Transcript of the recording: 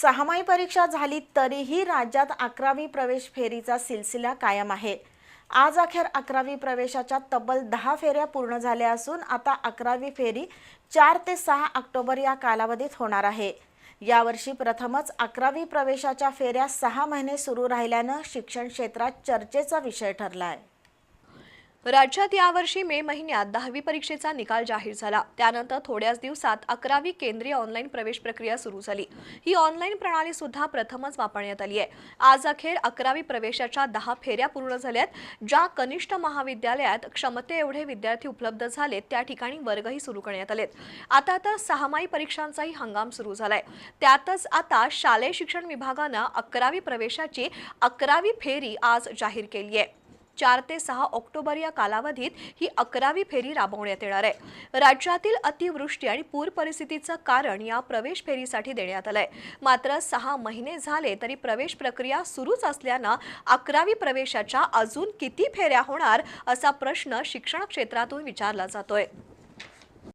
सहामाही परीक्षा झाली तरीही राज्यात अकरावी प्रवेश फेरीचा सिलसिला कायम आहे. आज अखेर अकरावी प्रवेशाच्या तब्बल दहा फेऱ्या पूर्ण झाल्या असून आता अकरावी फेरी चार ते सहा ऑक्टोबर या कालावधीत होणार आहे. यावर्षी प्रथमच अकरावी प्रवेशाच्या फेऱ्या सहा महिने सुरू राहिल्यानं शिक्षण क्षेत्रात चर्चेचा विषय ठरला आहे राज्यात यावर्षी मे महिन्यात दहावी परीक्षेचा निकाल जाहीर झाला. त्यानंतर थोड्याच दिवसात अकरावी केंद्रीय ऑनलाईन प्रवेश प्रक्रिया सुरू झाली. ही ऑनलाईन प्रणाली सुद्धा प्रथमच वापरण्यात आली आहे. आज अखेर अकरावी प्रवेशाच्या दहा फेऱ्या पूर्ण झाल्यात ज्या कनिष्ठ महाविद्यालयात क्षमते एवढे विद्यार्थी उपलब्ध झालेत त्या ठिकाणी वर्गही सुरू करण्यात आलेत. आता तर सहामाही परीक्षांचाही हंगाम सुरू झालाय. त्यातच आता शालेय शिक्षण विभागानं अकरावी प्रवेशाची अकरावी फेरी आज जाहीर केली आहे. चार ते सहा ऑक्टोबर या कालावधीत ही अकरावी फेरी राबवण्यात येणार आहे. राज्यातील अतिवृष्टी आणि पूर परिस्थितीचं कारण या प्रवेश फेरीसाठी देण्यात आलंय. मात्र सहा महिने झाले तरी प्रवेश प्रक्रिया सुरूच असल्यानं अकरावी प्रवेशाच्या अजून किती फेऱ्या होणार असा प्रश्न शिक्षण क्षेत्रातून विचारला जातोय.